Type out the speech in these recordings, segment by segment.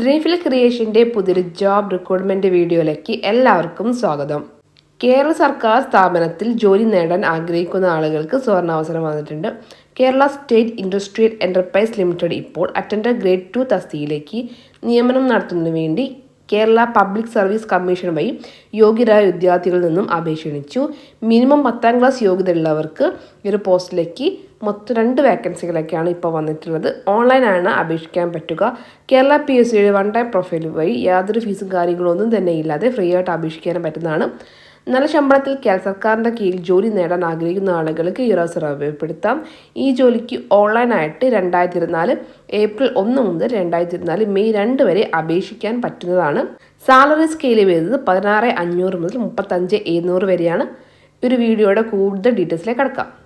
ഡ്രീഫിൽ ക്രിയേഷന്റെ പുതിയൊരു job recruitment വീഡിയോയിലേക്ക് എല്ലാവർക്കും സ്വാഗതം. കേരള സർക്കാർ സ്ഥാപനത്തിൽ ജോലി നേടാൻ ആഗ്രഹിക്കുന്ന ആളുകൾക്ക് സുവർണാവസരം വന്നിട്ടുണ്ട്. Kerala state industrial enterprise limited ഇപ്പോൾ അറ്റൻഡർ ഗ്രേഡ് ടു തസ്തിയിലേക്ക് നിയമനം നടത്തുന്നതിന് വേണ്ടി കേരള പബ്ലിക് സർവീസ് കമ്മീഷൻ വഴി യോഗ്യരായ വിദ്യാർത്ഥികളിൽ നിന്നും അപേക്ഷ ക്ഷണിച്ചു. മിനിമം പത്താം ക്ലാസ് യോഗ്യത ഉള്ളവർക്ക് ഈ ഒരു പോസ്റ്റിലേക്ക് മൊത്തം രണ്ട് വേക്കൻസികളൊക്കെയാണ് ഇപ്പോൾ വന്നിട്ടുള്ളത്. ഓൺലൈനാണ് അപേക്ഷിക്കാൻ പറ്റുക. കേരള പി എസ് സിയുടെ വൺ ടൈം പ്രൊഫൈൽ വഴി യാതൊരു ഫീസും കാര്യങ്ങളൊന്നും തന്നെ ഇല്ലാതെ ഫ്രീ ആയിട്ട് അപേക്ഷിക്കാനും പറ്റുന്നതാണ്. നല്ല ശമ്പളത്തിൽ കേരള സർക്കാരിന്റെ കീഴിൽ ജോലി നേടാൻ ആഗ്രഹിക്കുന്ന ആളുകൾക്ക് ഈ അവസരം ഉപയോഗപ്പെടുത്താം ഈ ജോലിക്ക് ഓൺലൈനായിട്ട് രണ്ടായിരത്തി ഇരുപത്തിനാല് ഏപ്രിൽ ഒന്ന് മുതൽ രണ്ടായിരത്തി ഇരുപത്തിനാല് മെയ് രണ്ട് വരെ അപേക്ഷിക്കാൻ പറ്റുന്നതാണ്. സാലറി സ്കെയിൽ വരുന്നത് പതിനാറ് അഞ്ഞൂറ് മുതൽ മുപ്പത്തഞ്ച് എഴുന്നൂറ് വരെയാണ്. ഒരു വീഡിയോയുടെ കൂടുതൽ ഡീറ്റെയിൽസിലേക്ക് കടക്കാം.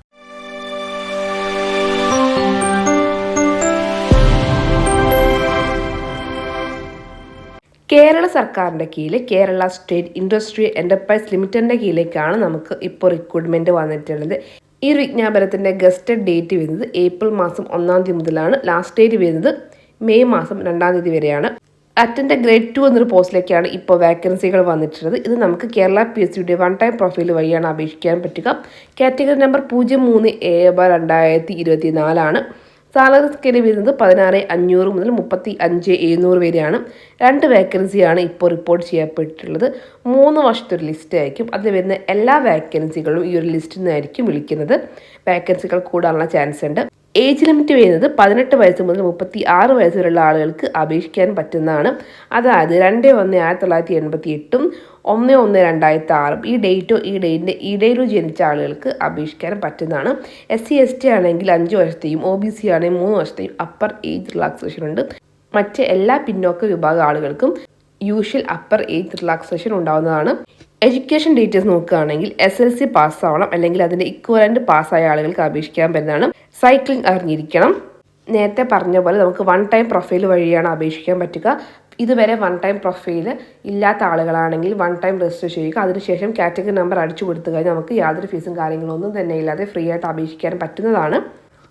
കേരള സർക്കാരിന്റെ കീഴിൽ കേരള സ്റ്റേറ്റ് ഇൻഡസ്ട്രി എന്റർപ്രൈസ് ലിമിറ്റഡിന്റെ കീഴിലേക്കാണ് നമുക്ക് ഇപ്പോൾ റിക്രൂട്ട്മെന്റ് വന്നിട്ടുള്ളത്. ഈ വിജ്ഞാപനത്തിന്റെ ഗസ്റ്റഡ് ഡേറ്റ് വരുന്നത് ഏപ്രിൽ മാസം ഒന്നാം തീയതി മുതലാണ്. ലാസ്റ്റ് ഡേറ്റ് വരുന്നത് മെയ് മാസം രണ്ടാം തീയതി വരെയാണ്. അറ്റൻഡ് ഗ്രേഡ് ടു എന്നൊരു പോസ്റ്റിലേക്കാണ് ഇപ്പോൾ വാക്കൻസികൾ വന്നിട്ടുള്ളത്. ഇത് നമുക്ക് കേരള പി എസ് സിയുടെ വൺ ടൈം പ്രൊഫൈൽ വഴിയാണ് അപേക്ഷിക്കാൻ പറ്റുക. കാറ്റഗറി നമ്പർ പൂജ്യം മൂന്ന് ഏഴ് രണ്ടായിരത്തി ഇരുപത്തി നാലാണ് സാലറി സ്കെയിൽ വരുന്നത് പതിനാറ് അഞ്ഞൂറ് മുതൽ മുപ്പത്തി അഞ്ച് എഴുന്നൂറ് വരെയാണ്. രണ്ട് വേക്കൻസിയാണ് ഇപ്പോൾ റിപ്പോർട്ട് ചെയ്യപ്പെട്ടിട്ടുള്ളത്. മൂന്ന് വർഷത്തെ ഒരു ലിസ്റ്റ് ആയിരിക്കും. അതിൽ വരുന്ന എല്ലാ വേക്കൻസികളും ഈ ഒരു ലിസ്റ്റിൽ നിന്നായിരിക്കും വിളിക്കുന്നത്. വേക്കൻസികൾ കൂടാനുള്ള ചാൻസ് ഉണ്ട്. ഏജ് ലിമിറ്റ് വരുന്നത് പതിനെട്ട് വയസ്സ് മുതൽ മുപ്പത്തി ആറ് വയസ്സ് വരെയുള്ള ആളുകൾക്ക് അപേക്ഷിക്കാൻ പറ്റുന്നതാണ്. അതായത് രണ്ട് ഒന്ന് ആയിരത്തി തൊള്ളായിരത്തി എൺപത്തി എട്ടും ഒന്ന് ഒന്ന് രണ്ടായിരത്തി ആറും ഈ ഡേറ്റോ ഈ ഡേറ്റിന്റെ ഇടയിലോ ജനിച്ച ആളുകൾക്ക് അപേക്ഷിക്കാൻ പറ്റുന്നതാണ്. എസ് സി എസ് ടി ആണെങ്കിൽ അഞ്ച് വർഷത്തെയും ഒ ബി സി ആണെങ്കിൽ മൂന്ന് വർഷത്തെയും അപ്പർ ഏജ് റിലാക്സേഷൻ ഉണ്ട്. മറ്റ് എല്ലാ പിന്നോക്ക വിഭാഗ ആളുകൾക്കും യൂഷ്വൽ അപ്പർ ഏജ് റിലാക്സേഷൻ ഉണ്ടാവുന്നതാണ്. എഡ്യൂക്കേഷൻ ഡീറ്റെയിൽസ് നോക്കുകയാണെങ്കിൽ എസ് എൽ സി പാസ്സാവണം അല്ലെങ്കിൽ അതിന്റെ ഇക്വലന്റ് പാസ്സായ ആളുകൾക്ക് അപേക്ഷിക്കാൻ പറ്റുന്നതാണ് സൈക്ലിംഗ് അറിഞ്ഞിരിക്കണം. നേരത്തെ പറഞ്ഞ പോലെ നമുക്ക് വൺ ടൈം പ്രൊഫൈൽ വഴിയാണ് അപേക്ഷിക്കാൻ പറ്റുക. ഇതുവരെ വൺ ടൈം പ്രൊഫൈൽ ഇല്ലാത്ത ആളുകളാണെങ്കിൽ വൺ ടൈം രജിസ്റ്റർ ചെയ്യുക. അതിനുശേഷം കാറ്റഗറി നമ്പർ അടിച്ചു കൊടുത്തു കഴിഞ്ഞാൽ നമുക്ക് യാതൊരു ഫീസും കാര്യങ്ങളൊന്നും തന്നെ ഇല്ലാതെ ഫ്രീ ആയിട്ട് അപേക്ഷിക്കാൻ പറ്റുന്നതാണ്.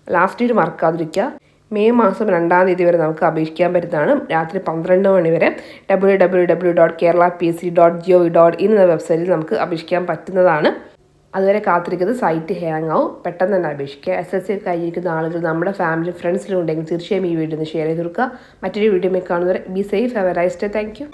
ലാസ്റ്റ് ഡേറ്റ് മറക്കാതിരിക്കുക മെയ് മാസം രണ്ടാം തീയതി വരെ നമുക്ക് അപേക്ഷിക്കാൻ പറ്റുന്നതാണ്. രാത്രി പന്ത്രണ്ട് മണി വരെ W W W dot Kerala P C dot G O dot in എന്ന വെബ്സൈറ്റിൽ നമുക്ക് അപേക്ഷിക്കാൻ പറ്റുന്നതാണ്. അതുവരെ കാത്തിരിക്കുന്നത് സൈറ്റ് ഹാങ് ആവും പെട്ടെന്ന് തന്നെ അപേക്ഷിക്കുക. എസ് എസ് സി കഴിഞ്ഞിരിക്കുന്ന ആളുകൾ നമ്മുടെ ഫാമിലി ഫ്രണ്ട്സിലും ഉണ്ടെങ്കിൽ തീർച്ചയായും ഈ വീഡിയോ ഒന്ന് ഷെയർ ചെയ്ത് കൊടുക്കുക. മറ്റൊരു വീഡിയോ കാണുന്നവരെ be safe have a rest thank you